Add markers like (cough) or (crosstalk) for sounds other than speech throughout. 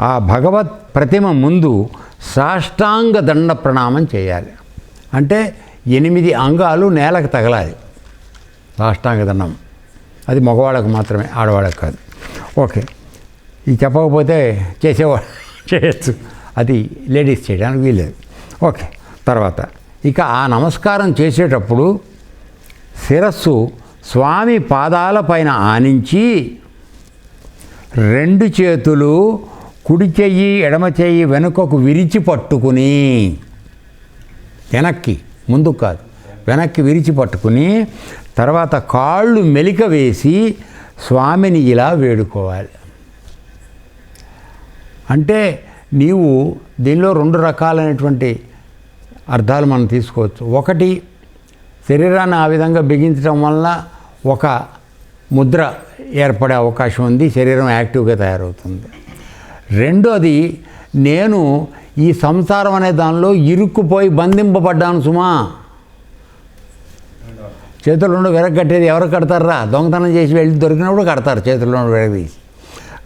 ఆ భగవత్ ప్రతిమ ముందు సాష్టాంగ దండ ప్రణామం చేయాలి. అంటే ఎనిమిది అంగాలు నేలకు తగలాలి. సాష్టాంగ దండం. అది మగవాళ్ళకు మాత్రమే ఆడవాళ్ళకు కాదు. ఓకే. ఇది చెప్పకపోతే చేసేవాడు (laughs) చేయొచ్చు. అది లేడీస్ చేయడానికి వీలేదు ఓకే. తర్వాత ఇక ఆ నమస్కారం చేసేటప్పుడు శిరస్సు స్వామి పాదాల పైన ఆనించి రెండు చేతులు కుడి చెయ్యి ఎడమ చెయ్యి వెనుకకు విరిచి పట్టుకుని వెనక్కి ముందుకు కాదు వెనక్కి విరిచి పట్టుకుని తర్వాత కాళ్ళు మెలిక వేసి స్వామిని ఇలా వేడుకోవాలి. అంటే నీవు దీనిలో రెండు రకాలైనటువంటి అర్థాలు మనం తీసుకోవచ్చు. ఒకటి శరీరాన్ని ఆ విధంగా బిగించడం వల్ల ఒక ముద్ర ఏర్పడే అవకాశం ఉంది శరీరం యాక్టివ్గా తయారవుతుంది. రెండోది నేను ఈ సంసారం అనే దానిలో ఇరుక్కుపోయి బంధింపబడ్డాను సుమా. చేతుల్లో నుండి విరగట్టేది ఎవరు కడతారా? దొంగతనం చేసి వెళ్ళి దొరికినప్పుడు కడతారు చేతుల్లో నుండి విరగదీసి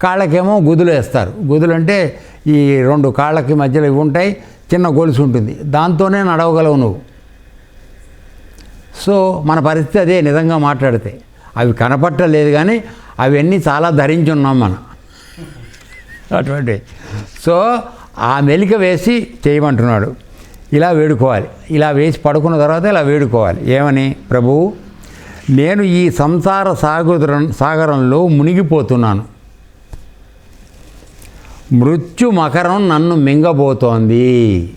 కాళ్ళకేమో గుదులు వేస్తారు. గుదులు అంటే ఈ రెండు కాళ్ళకి మధ్యలో ఇవి ఉంటాయి చిన్న గొలుసు ఉంటుంది. దాంతోనే నడవగలవు నువ్వు. సో మన పరిస్థితి అదే నిజంగా మాట్లాడితే. అవి కనపట్టలేదు కానీ అవన్నీ చాలా ధరించి ఉన్నాం మనం. అటువంటి. సో ఆ మెలిక వేసి చేయమంటున్నాడు. ఇలా వేడుకోవాలి. ఇలా వేసి పడుకున్న తర్వాత ఇలా వేడుకోవాలి. ఏమని? ప్రభువు నేను ఈ సంసార సాగర సాగరంలో మునిగిపోతున్నాను. మృత్యు మకరం నన్ను మింగబోతోంది.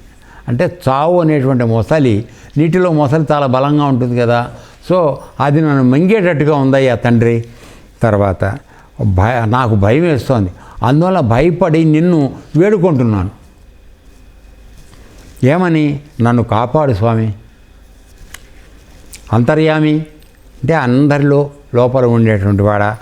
అంటే చావు అనేటువంటి మొసలి నీటిలో మొసలి చాలా బలంగా ఉంటుంది కదా. సో అది నన్ను మింగేటట్టుగా ఉందయ్యా తండ్రి. తర్వాత భయ నాకు భయం వేస్తోంది. అందువల్ల భయపడి నిన్ను వేడుకుంటున్నాను. ఏమని? నన్ను కాపాడు స్వామి. అంతర్యామి. అంటే అందరిలో లోపల ఉండేటువంటి వాడ.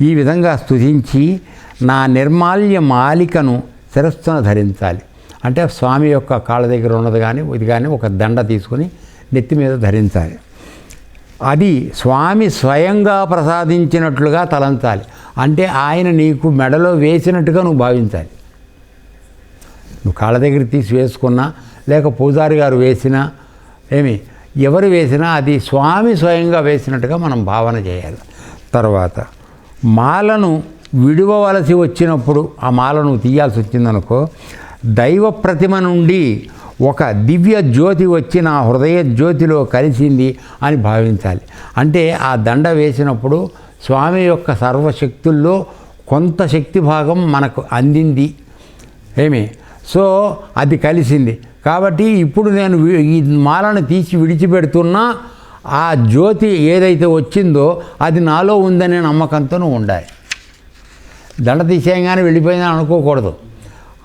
ఈ విధంగా స్తుతించి నా నిర్మాల్య మాలికను శిరస్సున ధరించాలి. అంటే స్వామి యొక్క కాళ్ళ దగ్గర ఉన్నది కానీ ఇది కానీ ఒక దండ తీసుకుని నెత్తి మీద ధరించాలి. అది స్వామి స్వయంగా ప్రసాదించినట్లుగా తలంచాలి. అంటే ఆయన నీకు మెడలో వేసినట్టుగా నువ్వు భావించాలి. నువ్వు కాళ్ళ దగ్గర తీసి వేసుకున్నా లేక పూజారి గారు వేసినా ఏమి ఎవరు వేసినా అది స్వామి స్వయంగా వేసినట్టుగా మనం భావన చేయాలి. తర్వాత మాలను విడువవలసి వచ్చినప్పుడు ఆ మాలను తీయాల్సి వచ్చిందనుకో దైవ ప్రతిమ నుండి ఒక దివ్య జ్యోతి వచ్చి నా హృదయ జ్యోతిలో కలిసింది అని భావించాలి. అంటే ఆ దండ వేసినప్పుడు స్వామి యొక్క సర్వశక్తుల్లో కొంత శక్తి భాగం మనకు అందింది. ఏమి? సో అది కలిసింది. కాబట్టి ఇప్పుడు నేను ఈ మాలను తీసి విడిచిపెడుతున్నా ఆ జ్యోతి ఏదైతే వచ్చిందో అది నాలో ఉందనే నమ్మకంతో ఉండాలి. దండ తీసేయంగానే వెళ్ళిపోయిందని అనుకోకూడదు.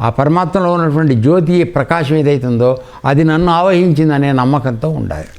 ఆ పరమాత్మలో ఉన్నటువంటి జ్యోతి ప్రకాశం ఏదైతుందో అది నన్ను ఆవహించిందనే నమ్మకంతో ఉండాలి.